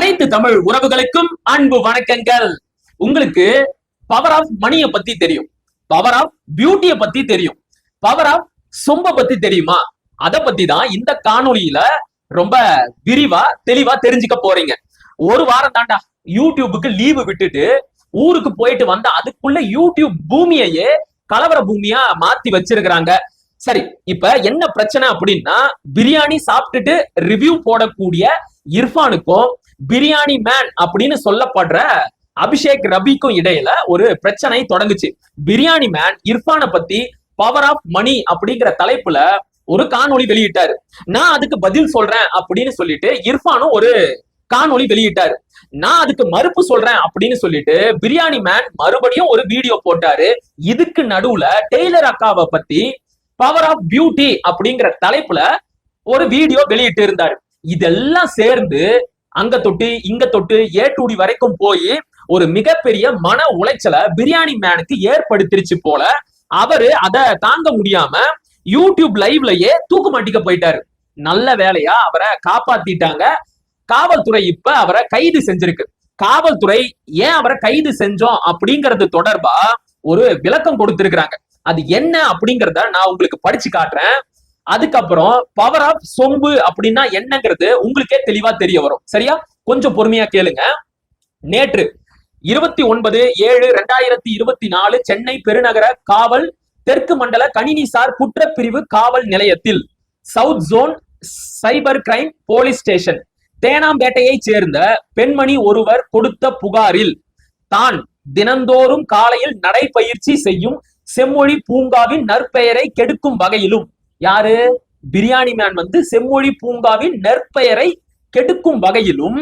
அனைத்து தமிழ் உறவுகளுக்கும் அன்பு வணக்கங்கள். உங்களுக்கு பவர் ஆஃப் மணியை பத்தி தெரியும். பவர் ஆஃப் பியூட்டிய பத்தி தெரியும். பவர் ஆஃப் சொம்ப பத்தி தெரியுமா? அத பத்தி தான் இந்த காணொலியில ரொம்ப விரிவா தெளிவா தெரிஞ்சுக்க போறீங்க. ஒரு வாரம் தாண்டா யூடியூபுக்கு லீவு விட்டுட்டு ஊருக்கு போயிட்டு வந்த அதுக்குள்ள யூடியூப் பூமியையே கலவர பூமியா மாத்தி வச்சிருக்கிறாங்க. சரி இப்ப என்ன பிரச்சனை அப்படின்னா பிரியாணி சாப்பிட்டுட்டு ரிவ்யூ போடக்கூடிய இர்ஃபானுக்கும் பிரியாணி மேன் அப்படின்னு சொல்லப்படுற அபிஷேக் ரபிக்கும் இடையில ஒரு பிரச்சனை தொடங்குச்சு. பிரியாணி மேன் இர்ஃபானை பத்தி பவர் ஆஃப் மணி அப்படிங்கிற தலைப்புல ஒரு காணொளி வெளியிட்டாரு. நான் அதுக்கு பதில் சொல்றேன் அப்படின்னு சொல்லிட்டு இர்ஃபானும் ஒரு காணொளி வெளியிட்டாரு. நான் அதுக்கு மறுப்பு சொல்றேன் அப்படின்னு சொல்லிட்டு பிரியாணி மேன் மறுபடியும் ஒரு வீடியோ போட்டாரு. இதுக்கு நடுவுல டெய்லர் அக்காவை பத்தி பவர் ஆஃப் பியூட்டி அப்படிங்கிற தலைப்புல ஒரு வீடியோ வெளியிட்டு இருந்தாரு. இதெல்லாம் சேர்ந்து அங்க தொட்டு இங்க தொட்டு ஏ வரைக்கும் போய் ஒரு மிகப்பெரிய மன உளைச்சலை பிரியாணி மேனுக்கு ஏற்படுத்திருச்சு போல அவரு அதை தாங்க முடியாம யூடியூப் லைவ்லயே தூக்கு மாட்டிக்க போயிட்டாரு. நல்ல வேலையா அவரை காப்பாத்திட்டாங்க. காவல்துறை இப்ப அவரை கைது செஞ்சிருக்கு. காவல்துறை ஏன் அவரை கைது செஞ்சோம் அப்படிங்கறது தொடர்பா ஒரு விளக்கம் கொடுத்திருக்கிறாங்க. அது என்ன அப்படிங்கறத நான் உங்களுக்கு படிச்சு காட்டுறேன். அதுக்கப்புறம் பவர் ஆஃப் சொம்பு அப்படின்னா என்னங்கிறது உங்களுக்கே தெளிவா தெரிய வரும். சரியா? கொஞ்சம் பொறுமையா கேளுங்க. நேற்று இருபத்தி ஒன்பது ஏழு ரெண்டாயிரத்தி இருபத்தி நாலு சென்னை பெருநகர காவல் தெற்கு மண்டல கணினிசார் குற்றப்பிரிவு காவல் நிலையத்தில் south zone cyber crime police station தேனாம்பேட்டையை சேர்ந்த பெண்மணி ஒருவர் கொடுத்த புகாரில் தான் தினந்தோறும் காலையில் நடைபயிற்சி செய்யும் செம்மொழி பூங்காவின் நற்பெயரை கெடுக்கும் வகையிலும் யாரு? பிரியாணி மேன் வந்து செம்மொழி பூங்காவின் நற்பெயரை கெடுக்கும் வகையிலும்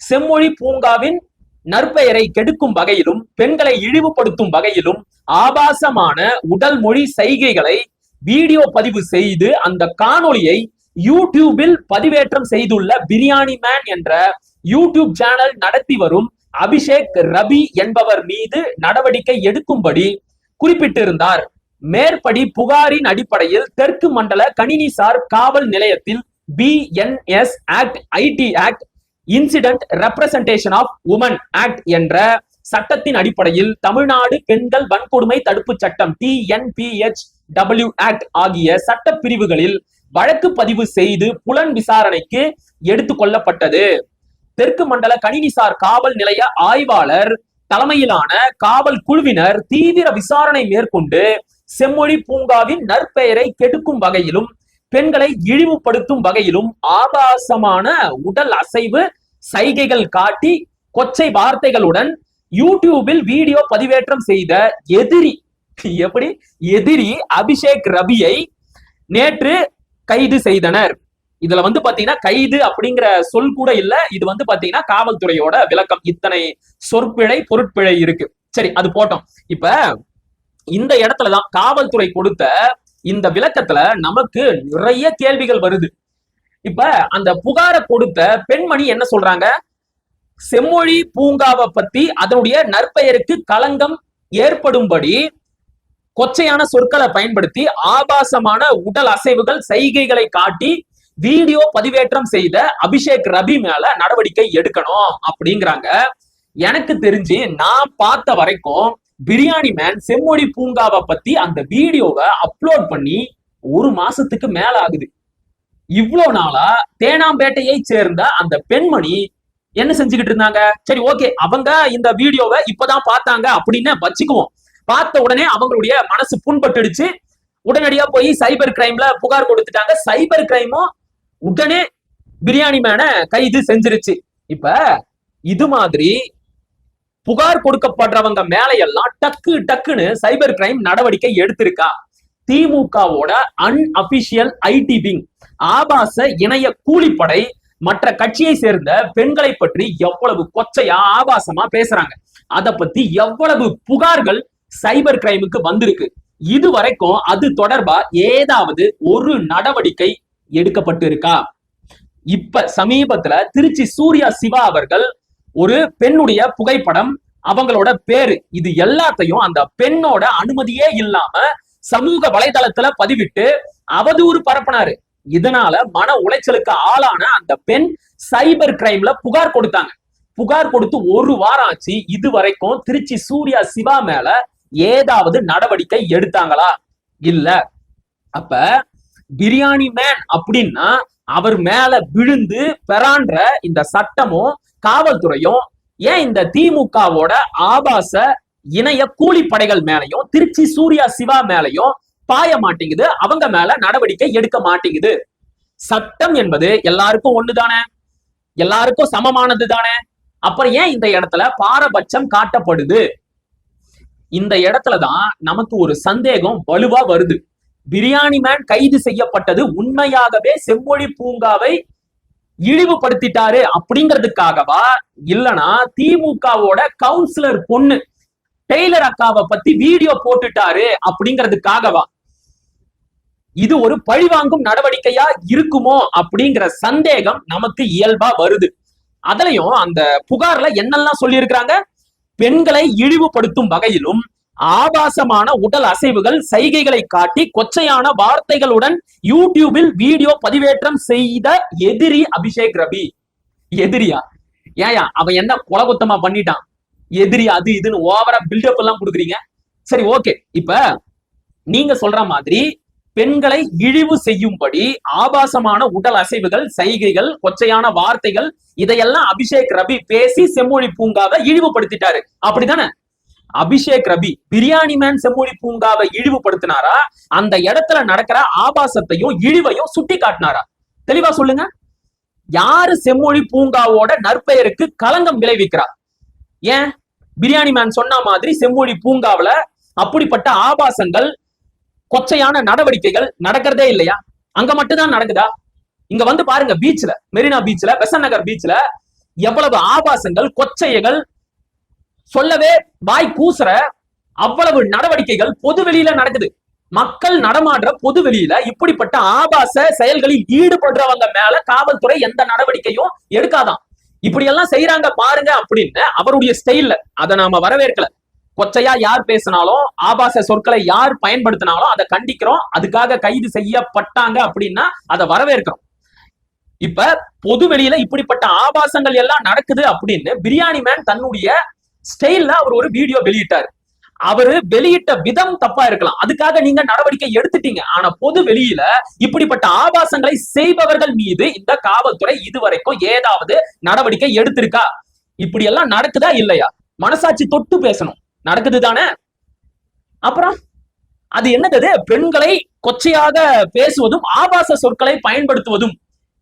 செம்மொழி பூங்காவின் நற்பெயரை கெடுக்கும் வகையிலும் பெண்களை இழிவுபடுத்தும் வகையிலும் ஆபாசமான உடல் மொழி சைகைகளை வீடியோ பதிவு செய்து அந்த காணொளியை யூடியூபில் பதிவேற்றம் செய்துள்ள பிரியாணி மேன் என்ற யூடியூப் சேனல் நடத்தி வரும் அபிஷேக் ரபி என்பவர் மீது நடவடிக்கை எடுக்கும்படி குறிப்பிட்டிருந்தார். மேற்படி புகாரின் அடிப்படையில் தெற்கு மண்டல கணினிசார் காவல் நிலையத்தில் BNS act IT act incident representation of woman act என்ற சட்டத்தின் அடிப்படையில் தமிழ்நாடு பெண்கள் வன்கொடுமை தடுப்பு சட்டம் டிஎன்பிஎச் டபிள்யூ ஆக்ட் ஆகிய சட்ட பிரிவுகளில் வழக்கு பதிவு செய்து புலன் விசாரணைக்கு எடுத்துக் கொள்ளப்பட்டது. தெற்கு மண்டல கணினிசார் காவல் நிலைய ஆய்வாளர் தலைமையிலான காவல் குழுவினர் தீவிர விசாரணை மேற்கொண்டு செம்மொழி பூங்காவின் நற்பெயரை கெடுக்கும் வகையிலும் பெண்களை இழிவுபடுத்தும் வகையிலும் ஆபாசமான உடல் அசைவு சைகைகள் காட்டி கொச்சை வார்த்தைகளுடன் யூடியூபில் வீடியோ பதிவேற்றம் செய்த எதிரி எப்படி? எதிரி அபிஷேக் ரபியை நேற்று கைது செய்தனர். இதுல வந்து பாத்தீங்கன்னா கைது அப்படிங்கிற சொல் கூட இல்ல. இது வந்து பாத்தீங்கன்னா காவல்துறையோட விளக்கம். இத்தனை சொற்பிழை பொருட்பிழை இருக்கு. சரி அது போட்டோம். இப்ப இந்த இடத்துலதான் காவல்துறை கொடுத்த இந்த விளக்கத்துல நமக்கு நிறைய கேள்விகள் வருது. இப்ப அந்த புகாரை கொடுத்த பெண்மணி என்ன சொல்றாங்க? செம்மொழி பூங்காவை பத்தி அதனுடைய நற்பெயருக்கு களங்கம் ஏற்படும்படி கொச்சையான சொற்களை பயன்படுத்தி ஆபாசமான உடல் அசைவுகள் சைகைகளை காட்டி வீடியோ பதிவேற்றம் செய்த அபிஷேக் ரபி மேல நடவடிக்கை எடுக்கணும் அப்படிங்கிறாங்க. எனக்கு தெரிஞ்சு நான் பார்த்த வரைக்கும் பிரியாணி மேன் செம்மொழி பூங்காவை பத்தி அந்த வீடியோவை அப்லோட் பண்ணி ஒரு மாசத்துக்கு மேல ஆகுது. இவ்வளவு நாளா தேனாம்பேட்டையை சேர்ந்த அந்த பெண்மணி என்ன செஞ்சுக்கிட்டு இருந்தாங்க? சரி ஓகே அவங்க இந்த வீடியோவை இப்பதான் பார்த்தாங்க அப்படின்னு வச்சுக்குவோம். பார்த்த உடனே அவங்களுடைய மனசு புண்பட்டுடுச்சு. உடனடியா போய் சைபர் கிரைம்ல புகார் கொடுத்துட்டாங்க. சைபர் கிரைமும் உடனே பிரியாணி மேன கைது செஞ்சிருச்சு. இப்ப இது மாதிரி புகார் கொடுக்கப்படுறவங்க மேல எல்லாம் டக்கு டக்குன்னு சைபர் கிரைம் நடவடிக்கை எடுத்திருக்கா? திமுகவோட அன்அபிஷியல் ஐடி விங் ஆபாச இணைய கூலிப்படை மற்ற கட்சியை சேர்ந்த பெண்களை பற்றி எவ்வளவு கொச்சையா ஆபாசமா பேசுறாங்க. அத பத்தி எவ்வளவு புகார்கள் சைபர் கிரைமுக்கு வந்திருக்கு. இது வரைக்கும் அது தொடர்பா ஏதாவது ஒரு நடவடிக்கை எடுக்கப்பட்டு இருக்கா இப்ப சமீபத்துல திருச்சி சூர்யா சிவா அவர்கள் ஒரு பெண்ணுடைய புகைப்படம் அவங்களோட பேரு இது எல்லாத்தையும் அந்த பெண்ணோட அனுமதியே இல்லாம சமூக வலைதளத்துல பதிவிட்டு அவதூறு பரப்பினாரு. இதனால மன உளைச்சலுக்கு ஆளான அந்த பெண் சைபர் கிரைம்ல புகார் கொடுத்தாங்க. புகார் கொடுத்து ஒரு வாரம் ஆச்சு இது வரைக்கும் திருச்சி சூர்யா சிவா மேல ஏதாவது நடவடிக்கை எடுத்தாங்களா? இல்ல. அப்ப பிரியாணி மேன் அப்படின்னா அவர் மேல விழுந்து பெறான்ற இந்த சட்டமும் காவல்துறையும் ஏன் இந்த திமுகவோட ஆபாச இணைய கூலிப்படைகள் மேலையும் திருச்சி சூர்யா சிவா மேலையும் பாய மாட்டேங்குது அவங்க மேல நடவடிக்கை எடுக்க மாட்டேங்குது. சட்டம் என்பது எல்லாருக்கும் ஒண்ணுதானே? எல்லாருக்கும் சமமானது தானே? அப்புறம் ஏன் இந்த இடத்துல பாரபட்சம் காட்டப்படுது? இந்த இடத்துலதான் நமக்கு ஒரு சந்தேகம் வலுவா வருது. பிரியாணி மேன் கைது செய்யப்பட்டது உண்மையாகவே செம்மொழி பூங்காவை இழிவுபடுத்திட்டாரு அப்படிங்கிறதுக்காகவா? இல்லனா திமுகவோட கவுன்சிலர் பொண்ணு டெய்லர் அக்காவை பத்தி வீடியோ போட்டுட்டாரு அப்படிங்கிறதுக்காகவா? இது ஒரு பழிவாங்கும் நடவடிக்கையா இருக்குமோ அப்படிங்கிற சந்தேகம் நமக்கு இயல்பா வருது. அதுலயும் அந்த புகார்ல என்னெல்லாம் சொல்லியிருக்கிறாங்க? பெண்களை இழிவுபடுத்தும் வகையிலும் ஆபாசமான உடல் அசைவுகள் சைகைகளை காட்டி கொச்சையான வார்த்தைகளுடன் யூடியூபில் வீடியோ பதிவேற்றம் செய்த எதிரி அபிஷேக் ரபி. எதிரியா? ஏயா அவன் என்ன குலகுத்தமா பண்ணிட்டான்? எதிரி அது இதுன்னு ஓவரா பில்டப் எல்லாம் கொடுக்குறீங்க. சரி ஓகே. இப்ப நீங்க சொல்ற மாதிரி பெண்களை இழிவு செய்யும்படி ஆபாசமான உடல் அசைவுகள் சைகைகள் கொச்சையான வார்த்தைகள் இதையெல்லாம் அபிஷேக் ரவி பேசி செம்மொழி பூங்காவை இழிவுபடுத்திட்டாரு. அப்படிதானே அபிஷேக் ரபி பிரியாணி மேன் செம்மொழி பூங்காவை இழிவுபடுத்தினாரா? அந்த இடத்துல நடக்கிற ஆபாசத்தையும் இழிவையும் சுட்டி காட்டினாரா தெளிவா சொல்லுங்க. யாரு செம்மொழி பூங்காவோட நற்பெயருக்கு களங்கம் விளைவிக்கிறா? ஏன்? பிரியாணி மேன் சொன்ன மாதிரி செம்மொழி பூங்காவுல அப்படிப்பட்ட ஆபாசங்கள் கொச்சையான நடவடிக்கைகள் நடக்கிறதே இல்லையா? அங்க மட்டும்தான் நடக்குதா? இங்க வந்து பாருங்க பீச்ல மெரினா பீச்ல பெசன் நகர் பீச்ல எவ்வளவு ஆபாசங்கள் கொச்சைகள் சொல்லவே வாய் கூசுற அவ்வளவு நடவடிக்கைகள் பொது வெளியில நடக்குது. மக்கள் நடமாடுற பொது வெளியில இப்படிப்பட்ட ஆபாச செயல்களில் ஈடுபடுறவங்க மேல காவல்துறை எந்த நடவடிக்கையும் எடுக்காதான். இப்படி எல்லாம் செய்யறாங்க பாருங்க அப்படின்னு அவருடைய ஸ்டைல்ல அதை நாம வரவேற்கல. கொச்சையா யார் பேசினாலும் ஆபாச சொற்களை யார் பயன்படுத்தினாலும் அதை கண்டிக்கிறோம். அதுக்காக கைது செய்யப்பட்டாங்க அப்படின்னா அதை வரவேற்கிறோம். இப்ப பொது வெளியில இப்படிப்பட்ட ஆபாசங்கள் எல்லாம் நடக்குது அப்படின்னு பிரியாணி மேன் தன்னுடைய ஸ்டைல்ல அவர் ஒரு வீடியோ வெளியிட்டாரு. அவரு வெளியிட்ட விதம் தப்பா இருக்கலாம். அதுக்காக நீங்க நடவடிக்கை எடுத்துட்டீங்க. ஆனா பொது வெளியில இப்படிப்பட்ட ஆபாசங்களை செய்பவர்கள் மீது இந்த காவல்துறை இதுவரைக்கும் ஏதாவது நடவடிக்கை எடுத்திருக்கா? இப்படி எல்லாம் நடக்குதா இல்லையா? மனசாட்சி தொட்டு பேசணும். நடக்குது தானே? அப்புறம் அது என்னது பெண்களை கொச்சையாக பேசுவதும் ஆபாச சொற்களை பயன்படுத்துவதும்.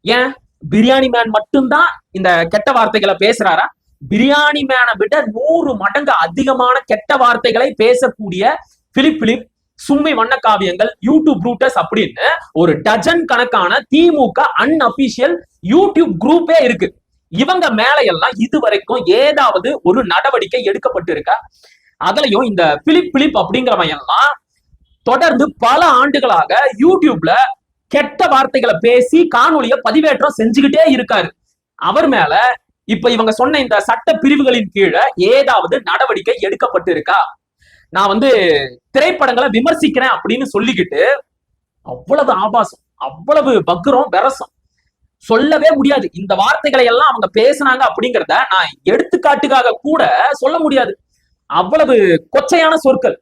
ஏன்? பிரியாணி மேன் மட்டும்தான் இந்த கெட்ட வார்த்தைகளை பேசுறாரா? பிரியாணி மேனை விட நூறு மடங்கு அதிகமான கெட்ட வார்த்தைகளை பேசக்கூடிய பிலிப் பிலிப் சும்மி வண்ண காவியங்கள் யூடியூப் ரூட்டர்ஸ் அப்படின்னு ஒரு டஜன் கணக்கான திமுக அன்அபிஷியல் யூடியூப் குரூப்பே இருக்கு. இவங்க மேல எல்லாம் இதுவரைக்கும் ஏதாவது ஒரு நடவடிக்கை எடுக்கப்பட்டு இருக்கா அதுலயும் இந்த பிலிப் பிலிப் அப்படிங்கிறவன் எல்லாம் தொடர்ந்து பல ஆண்டுகளாக யூடியூப்ல கெட்ட வார்த்தைகளை பேசி காணொலிய பதிவேற்றம் செஞ்சுக்கிட்டே இருக்காரு. அவர் மேல இப்ப இவங்க சொன்ன இந்த சட்ட பிரிவுகளின் கீழே ஏதாவது நடவடிக்கை எடுக்கப்பட்டு இருக்கா நான் வந்து திரைப்படங்களை விமர்சிக்கிறேன் அப்படின்னு சொல்லிக்கிட்டு அவ்வளவு ஆபாசம் அவ்வளவு பக்ரம் வெரசம். சொல்லவே முடியாது. இந்த வார்த்தைகளை எல்லாம் அவங்க பேசுனாங்க அப்படிங்கிறத நான் எடுத்துக்காட்டுக்காக கூட சொல்ல முடியாது. அவ்வளவு கொச்சையான சொற்கள்.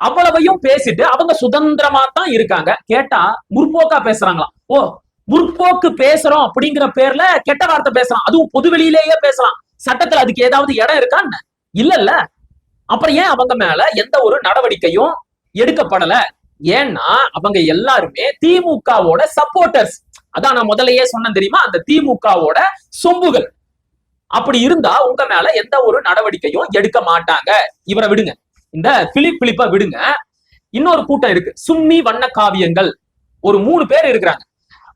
அவ்வளவையும் பேசிட்டு அவங்க சுதந்திரமா தான் இருக்காங்க. கேட்டா முற்போக்கா பேசுறாங்களாம். ஓ முற்போக்கு பேசுறோம் அப்படிங்கிற பேர்ல கெட்ட வார்த்தை பேசலாம் அதுவும் பொது வெளியிலேயே பேசலாம் சட்டத்துல அதுக்கு ஏதாவது இடம் இருக்கான்னு இல்ல இல்ல அப்புறம் ஏன் அவங்க மேல எந்த ஒரு நடவடிக்கையும் எடுக்கப்படல? ஏன்னா அவங்க எல்லாருமே திமுகவோட சப்போர்டர்ஸ் அதான் நான் முதல்லயே சொன்னேன் தெரியுமா? அந்த திமுகவோட சொம்புகள். அப்படி இருந்தா உங்க மேல எந்த ஒரு நடவடிக்கையும் எடுக்க மாட்டாங்க. இவரை விடுங்க. இந்த பிலிப் பிலிப்ப விடுங்க. இன்னொரு கூட்டம் இருக்கு. சும்மி வண்ண காவியங்கள். ஒரு மூணு பேர் இருக்கிறாங்க.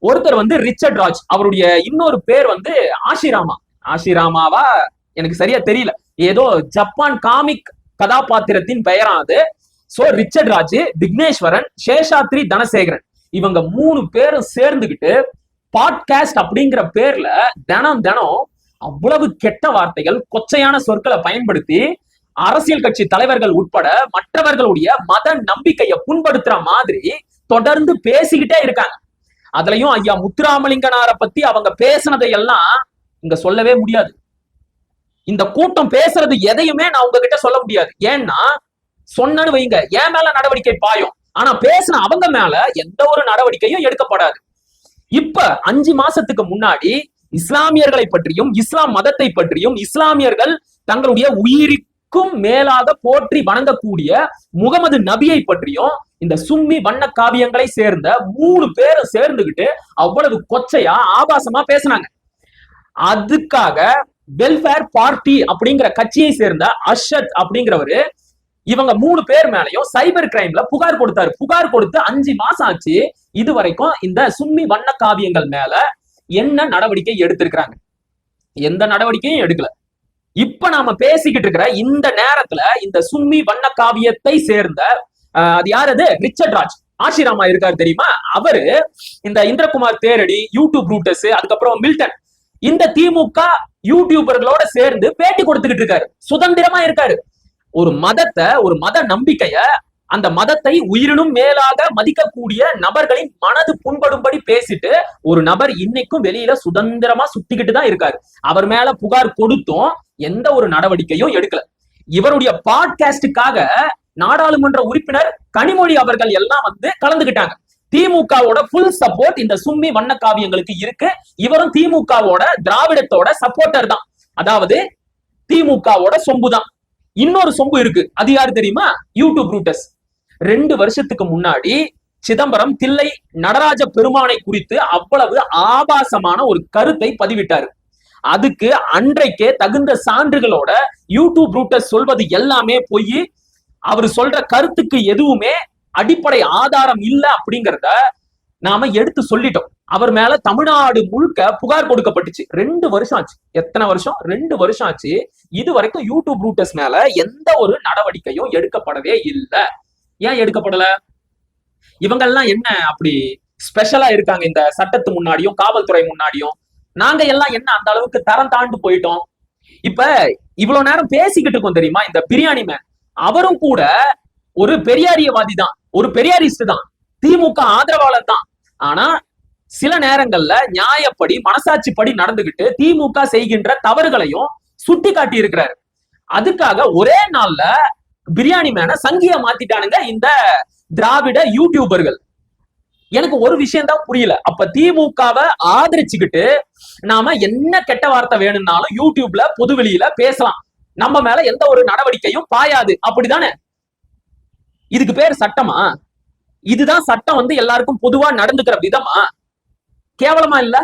ஒருத்தர் வந்து ரிச்சர்ட் ராஜ் அவருடைய இன்னொரு பேர் வந்து ஆஷிராமா. ஆஷிராமாவா? எனக்கு சரியா தெரியல. ஏதோ ஜப்பான் காமிக் கதாபாத்திரத்தின் பெயரானது. So Richard Raj Vigneshwaran Seshadri Dhanasekaran. இவங்க மூணு பேரும் சேர்ந்துகிட்டு பாட்காஸ்ட் அப்படிங்கிற பேர்ல தினம் தினம் அவ்வளவு கெட்ட வார்த்தைகள் கொச்சையான சொற்களை பயன்படுத்தி அரசியல் கட்சி தலைவர்கள் உட்பட மற்றவர்களுடைய மத நம்பிக்கையை புண்படுத்துற மாதிரி தொடர்ந்து பேசிக்கிட்டே இருக்காங்க. அதுலயும் ஐயா முத்துராமலிங்கனார பத்தி அவங்க பேசுனதை எல்லாம் இங்க சொல்லவே முடியாது. இந்த கூட்டம் பேசுறது எதையுமே நான் உங்ககிட்ட சொல்ல முடியாது. ஏன்னா சொன்னு வைங்க என் மேல நடவடிக்கை பாயும். ஆனா பேசின அவங்க மேல எந்த ஒரு நடவடிக்கையும் எடுக்கப்படாது. இப்ப அஞ்சு மாசத்துக்கு முன்னாடி இஸ்லாமியர்களை பற்றியும் இஸ்லாம் மதத்தை பற்றியும் இஸ்லாமியர்கள் தங்களுடைய உயிரி உயிரிக்கும் மேலாக போற்றி வணங்கக்கூடிய முகமது நபியை பற்றியும் இந்த சும்மி வண்ண காவியங்களை சேர்ந்த மூணு பேரும் சேர்ந்துகிட்டு அவ்வளவு கொச்சையா ஆபாசமா பேசினாங்க. அதுக்காக வெல்ஃபேர் பார்ட்டி அப்படிங்கிற கட்சியை சேர்ந்த அர்ஷத் அப்படிங்கிறவரு இவங்க மூணு பேர் மேலயும் சைபர் கிரைம்ல புகார் கொடுத்தாரு. புகார் கொடுத்து அஞ்சு மாசம் ஆச்சு. இது வரைக்கும் இந்த சும்மி வண்ண காவியங்கள் மேல என்ன நடவடிக்கை எடுத்திருக்கிறாங்க? எந்த நடவடிக்கையும் எடுக்கல. இப்ப நாம பேசிக்கிட்டு இருக்கிற இந்த நேரத்துல இந்த சும்மி வண்ண காவியத்தை சேர்ந்த அது யார் அது? ரிச்சர்ட் ராஜ் ஆஷிராமா இருக்காரு தெரியுமா? அவரு இந்த இந்திரகுமார் தேரடி யூடியூப் ரூட்டஸ் அதுக்கப்புறம் மில்டன். இந்த திமுக யூடியூபர்களோட சேர்ந்து பேட்டி கொடுத்துக்கிட்டு இருக்காரு. சுதந்திரமா இருக்காரு. ஒரு மதத்தை ஒரு மத நம்பிக்கைய அந்த மதத்தை உயிரினும் மேலாக மதிக்கக்கூடிய நபர்களின் மனது புண்படும்படி பேசிட்டு ஒரு நபர் இன்னைக்கும் வெளியில சுதந்திரமா சுத்திக்கிட்டு தான் இருக்காரு. அவர் மேல புகார் கொடுத்தும் எந்த ஒரு நடவடிக்கையும் எடுக்கல. இவருடைய பாட்காஸ்டுக்காக நாடாளுமன்ற உறுப்பினர் கனிமொழி அவர்கள் எல்லாம் வந்து கலந்துகிட்டாங்க. திமுகவோட ஃபுல் சப்போர்ட் இந்த சும்மி வண்ண காவியங்களுக்கு இருக்கு. இவரும் திமுகவோட திராவிடத்தோட சப்போர்ட்டர் தான். அதாவது திமுகவோட சொம்பு தான் இன்னொரு சொம்பு இருக்கு. அது யாரு தெரியுமா? யூடியூப் ரூட்டஸ் ரெண்டு வருஷத்துக்கு முன்னாடி சிதம்பரம் தில்லை நடராஜ பெருமானை குறித்து அவ்வளவு ஆபாசமான ஒரு கருத்தை பதிவிட்டாரு. அதுக்கு அன்றைக்கே தகுந்த சான்றுகளோட யூடியூப் ரூட்டர் சொல்வது எல்லாமே போய் அவர் சொல்ற கருத்துக்கு எதுவுமே அடிப்படை ஆதாரம் இல்ல அப்படிங்கிறத நாம எடுத்து சொல்லிட்டோம். அவர் மேல தமிழ்நாடு முழுக்க புகார் கொடுக்கப்பட்டுச்சு. ரெண்டு வருஷம் ஆச்சு. எத்தனை வருஷம்? ரெண்டு வருஷம் ஆச்சு. இது வரைக்கும் யூடியூப் ரூட்டர்ஸ் மேல எந்த ஒரு நடவடிக்கையும் எடுக்கப்படவே இல்லை. ஏன் எடுக்கப்படல? இவங்கெல்லாம் என்ன அப்படி ஸ்பெஷலா இருக்காங்க இந்த சட்டத்து முன்னாடியும் காவல்துறை முன்னாடியும்? நாங்க எல்லாம் என்ன அந்த அளவுக்கு தரம் தாண்டு போயிட்டோம்? இப்ப இவ்வளவு நேரம் பேசிக்கிட்டு இருக்கோம் தெரியுமா? இந்த பிரியாணி மேன் அவரும் கூட ஒரு பெரியாரியவாதி தான். ஒரு பெரியாரிஸ்ட் தான். திமுக ஆதரவாளர் தான். ஆனா சில நேரங்கள்ல நியாயப்படி மனசாட்சிப்படி நடந்துகிட்டு திமுக செய்கின்ற தவறுகளையும் சுட்டி காட்டி இருக்கிறாரு. அதுக்காக ஒரே நாள்ல பிரியாணி மேன சங்கிய மாத்திட்டானுங்க இந்த திராவிட யூடியூபர்கள் எனக்கு ஒரு விஷயம் தான் புரியல. அப்ப திமுகவை ஆதரிச்சுக்கிட்டு நாம என்ன கெட்ட வார்த்தை வேணும்னாலும் யூடியூப்ல பொதுவெளியில பேசலாம். நம்ம மேல எந்த ஒரு நடவடிக்கையும் பாயாது. அப்படிதானே? இதுக்கு பேர் சட்டமா? இதுதான் சட்டம் வந்து எல்லாருக்கும் பொதுவா நடந்துக்கிற விதமா? கேவலமா இல்ல?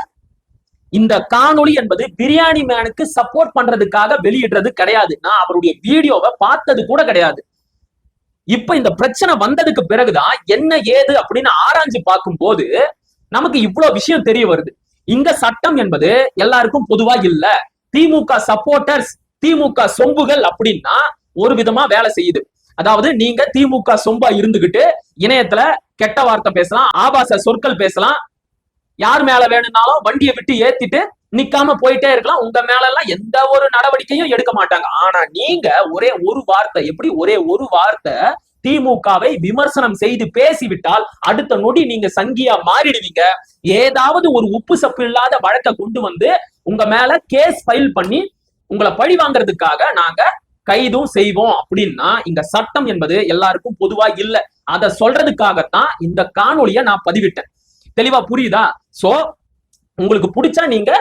இந்த காணொளி என்பது பிரியாணி மேனுக்கு சப்போர்ட் பண்றதுக்காக வெளியிடுறது கிடையாது. நான் அவருடைய வீடியோவை பார்த்தது கூட கிடையாது. இப்ப இந்த பிரச்சனை வந்ததுக்கு பிறகுதான் என்ன ஏது அப்படின்னு ஆராய்ஞ்சு பார்க்கும்போது நமக்கு இவ்வளவு விஷயம் தெரிய வருது. இந்த சட்டம் என்பது எல்லாருக்கும் பொதுவா இல்ல. திமுக சப்போர்ட்டர்ஸ் திமுக சொம்புகள் அப்படின்னா ஒரு விதமா வேலை செய்யுது. அதாவது நீங்க திமுக சொம்பா இருந்துகிட்டு இணையத்துல கெட்ட வார்த்தை பேசலாம் ஆபாச சொற்கள் பேசலாம். யார் மேல வேணும்னாலும் வண்டியை விட்டு ஏத்திட்டு நிக்காம போயிட்டே இருக்கலாம். உங்க மேல எல்லாம் எந்த ஒரு நடவடிக்கையும் எடுக்க மாட்டாங்க. ஆனா நீங்க ஒரே ஒரு வார்த்தை எப்படி ஒரே ஒரு வார்த்தை திமுகவை விமர்சனம் செய்து பேசிவிட்டால் அடுத்த நொடி நீங்க சங்கியா மாறிடுவீங்க. ஏதாவது ஒரு உப்பு சப்பு இல்லாத வழக்கை கொண்டு வந்து உங்க மேல கேஸ் ஃபைல் பண்ணி உங்களை பழி வாங்குறதுக்காக நாங்க கைதும் செய்வோம் அப்படின்னா இங்க சட்டம் என்பது எல்லாருக்கும் பொதுவா இல்ல. அதை சொல்றதுக்காகத்தான் இந்த காணொலியை நான் பதிவிட்டேன். தெளிவா புரியுதா? சோ உங்களுக்கு பிடிச்சா நீங்க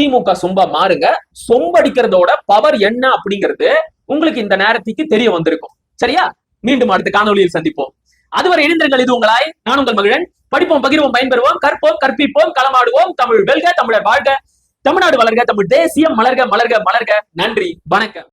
திமுக சொம்பா மாறுங்க. சொம்படிக்கிறதோட பவர் என்ன அப்படிங்கிறது உங்களுக்கு இந்த நேரத்துக்கு தெரிய வந்திருக்கும். சரியா? மீண்டும் அடுத்த காணொளியில் சந்திப்போம். அதுவரை இணைந்திருங்கள். இது உங்களாய். நான் உங்கள் மகிழன். படிப்போம் பகிர்வோம் பயன்பெறுவோம். கற்போம் கற்பிப்போம் களமாடுவோம். தமிழ் வெல்க தமிழர் வாழ்க. தமிழ்நாடு வளர்க தமிழ் தேசியம் மலர்க மலர்க மலர்க. நன்றி வணக்கம்.